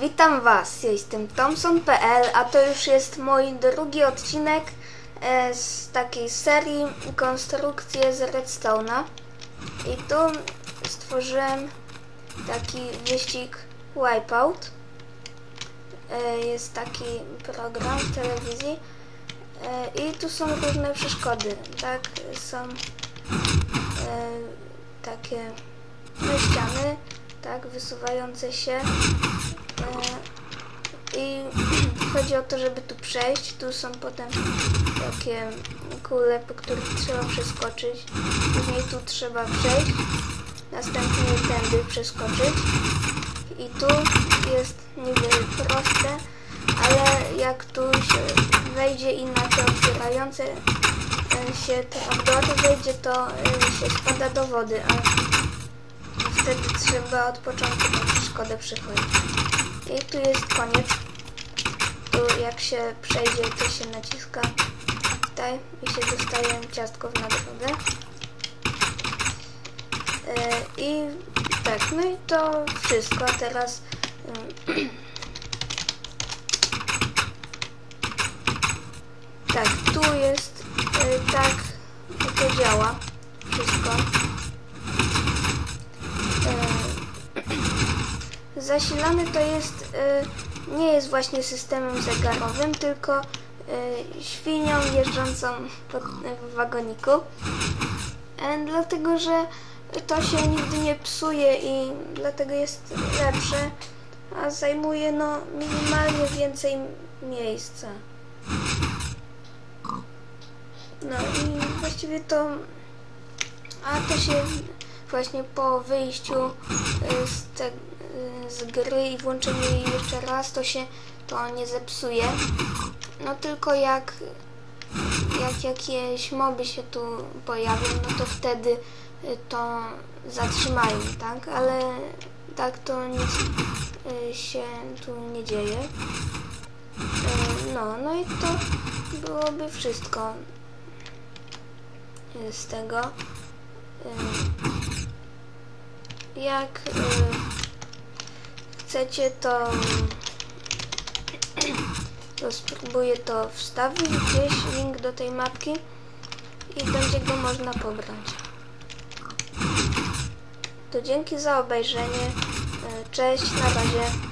Witam Was, jestem Thomson.pl, a to już jest mój drugi odcinek e, z takiej serii konstrukcje z Redstone'a. I tu stworzyłem taki wyścig Wipeout. E, jest taki program w telewizji e, i tu są różne przeszkody, tak? Są takie no, ściany, tak, wysuwające się. I chodzi o to, żeby tu przejść. Tu są potem takie kule, po których trzeba przeskoczyć. Później tu trzeba przejść. Następnie tędy przeskoczyć. I tu jest niby proste, ale jak tu się wejdzie i na te otwierające się trapdory wejdzie, to e, się spada do wody, a wtedy trzeba od początku tą przeszkodę przychodzić. I tu jest koniec. Tu jak się przejdzie, to się naciska tutaj i się dostaje ciastko w nagrodę. E, I tak, no i to wszystko. Teraz ym, tak, tu jest y, tak, to działa wszystko. E, Zasilany to jest, y, nie jest właśnie systemem zegarowym, tylko y, świnią jeżdżącą pod, w wagoniku. E, Dlatego, że to się nigdy nie psuje i dlatego jest lepsze, a zajmuje no minimalnie więcej miejsca. No i właściwie to, a to się właśnie po wyjściu y, z, te, y, z gry i włączeniu jej jeszcze raz, to się to nie zepsuje. No tylko jak, jak jakieś moby się tu pojawią, no to wtedy y, to zatrzymają, tak? Ale tak to nic y, się tu nie dzieje. Y, No, no i to byłoby wszystko y, z tego. Y, Jak y, chcecie, to, to spróbuję to wstawić gdzieś link do tej mapki i będzie go można pobrać. To dzięki za obejrzenie. Y, Cześć, na razie.